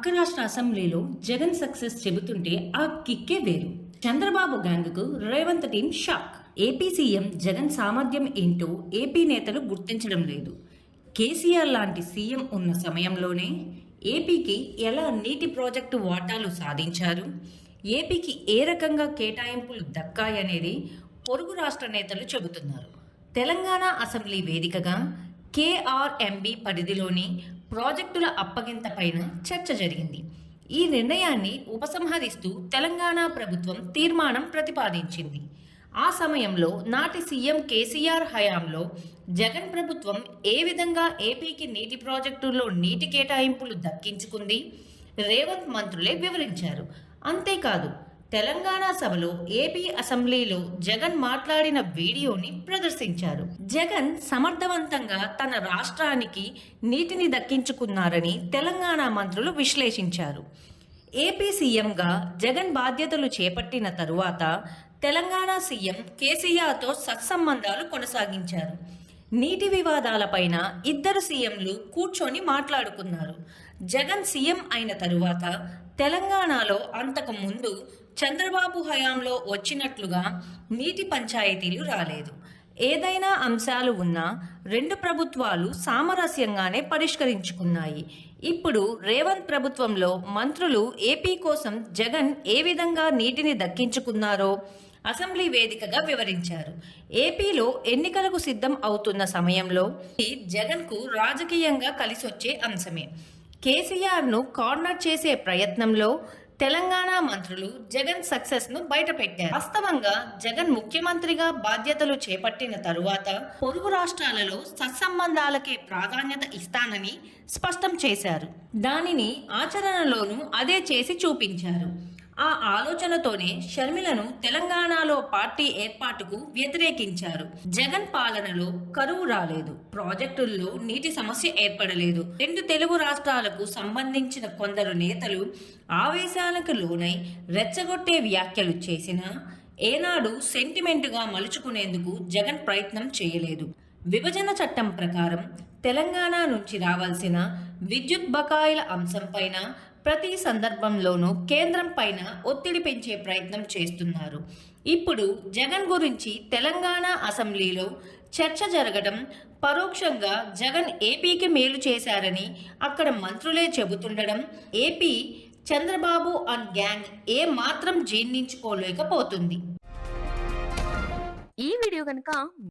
పక్క రాష్ట్ర అసెంబ్లీలో జగన్ సక్సెస్ చెబుతుంటే ఆ కిక్కే వేరు. Chandrababu గ్యాంగ్కు Revanth team shock. AP CM Jagan సామర్థ్యం ఏంటో ఏపీ నేతలు గుర్తించడం లేదు. కేసీఆర్ లాంటి సీఎం ఉన్న సమయంలోనే ఏపీకి ఎలా నీటి ప్రాజెక్టు వాటాలు సాధించారు? ఏపీకి ఏ రకంగా కేటాయింపులు దక్కాయనేది పొరుగు రాష్ట్ర నేతలు చెబుతున్నారు. తెలంగాణ అసెంబ్లీ వేదికగా కేఆర్ఎంబి పరిధిలోని ప్రాజెక్టుల అప్పగింత పైన చర్చ జరిగింది. ఈ నిర్ణయాన్ని ఉపసంహరిస్తూ తెలంగాణ ప్రభుత్వం తీర్మానం ప్రతిపాదించింది. ఆ సమయంలో నాటి సీఎం కేసీఆర్ హయాంలో జగన్ ప్రభుత్వం ఏ విధంగా ఏపీకి నీటి ప్రాజెక్టుల్లో నీటి కేటాయింపులు దక్కించుకుంది? రేవంత్ మంత్రులే వివరించారు. అంతేకాదు తెలంగాణ సభలో ఏపీ అసెంబ్లీలో జగన్ మాట్లాడిన వీడియోని ప్రదర్శించారు. జగన్ సమర్థవంతంగా తన రాష్ట్రానికి నీటిని దక్కించుకున్నారని తెలంగాణ మంత్రులు విశ్లేషించారు. ఏపీ సీఎంగా జగన్ బాధ్యతలు చేపట్టిన తరువాత తెలంగాణ సీఎం కేసీఆర్తో సత్సంబంధాలు కొనసాగించారు. నీటి వివాదాలపైన ఇద్దరు సీఎంలు కూర్చొని మాట్లాడుకున్నారు. జగన్ సీఎం అయిన తరువాత తెలంగాణలో అంతకు ముందు చంద్రబాబు హయాంలో వచ్చినట్లుగా నీటి పంచాయతీలు రాలేదు. ఏదైనా అంశాలు ఉన్నా రెండు ప్రభుత్వాలు సామరస్యంగానే పరిష్కరించుకున్నాయి. ఇప్పుడు రేవంత్ ప్రభుత్వంలో మంత్రులు ఏపీ కోసం జగన్ ఏ విధంగా నీటిని దక్కించుకున్నారో అసెంబ్లీ వేదికగా వివరించారు. ఏపీలో ఎన్నికలకు సిద్ధం అవుతున్న సమయంలో ఈ జగన్కు రాజకీయంగా కలిసొచ్చే అంశమే. కేసీఆర్ను కార్నర్ చేసే ప్రయత్నంలో తెలంగాణ మంత్రులు జగన్ సక్సెస్ను బయటపెట్టారు. వాస్తవంగా జగన్ ముఖ్యమంత్రిగా బాధ్యతలు చేపట్టిన తరువాత పొరుగు రాష్ట్రాలలో సత్సంబంధాలకే ప్రాధాన్యత ఇస్తానని స్పష్టం చేశారు. దానిని ఆచరణలోనూ అదే చేసి చూపించారు. ఆ ఆలోచనతోనే షర్మిలను తెలంగాణలో పార్టీ ఏర్పాటుకు వ్యతిరేకించారు. జగన్ పాలనలో కరువు రాలేదు. ప్రాజెక్టుల్లో నీటి సమస్య ఏర్పడలేదు. రెండు తెలుగు రాష్ట్రాలకు సంబంధించిన కొందరు నేతలు ఆవేశాలకు లోనై రెచ్చగొట్టే వ్యాఖ్యలు చేసినా ఏనాడు సెంటిమెంటుగా మలుచుకునేందుకు జగన్ ప్రయత్నం చేయలేదు. విభజన చట్టం ప్రకారం తెలంగాణ నుంచి రావాల్సిన విద్యుత్ బకాయిల అంశంపైన ప్రతి సందర్భంలోనూ కేంద్రం పైన ఒత్తిడి పెంచే ప్రయత్నం చేస్తున్నారు. ఇప్పుడు జగన్ గురించి తెలంగాణ అసెంబ్లీలో చర్చ జరగడం పరోక్షంగా జగన్ ఏపీకి మేలు చేశారని అక్కడ మంత్రులే చెబుతుండడం ఏపీ చంద్రబాబు అండ్ గ్యాంగ్ ఏ మాత్రం జీర్ణించుకోలేకపోతుంది. ఈ వీడియో కనుక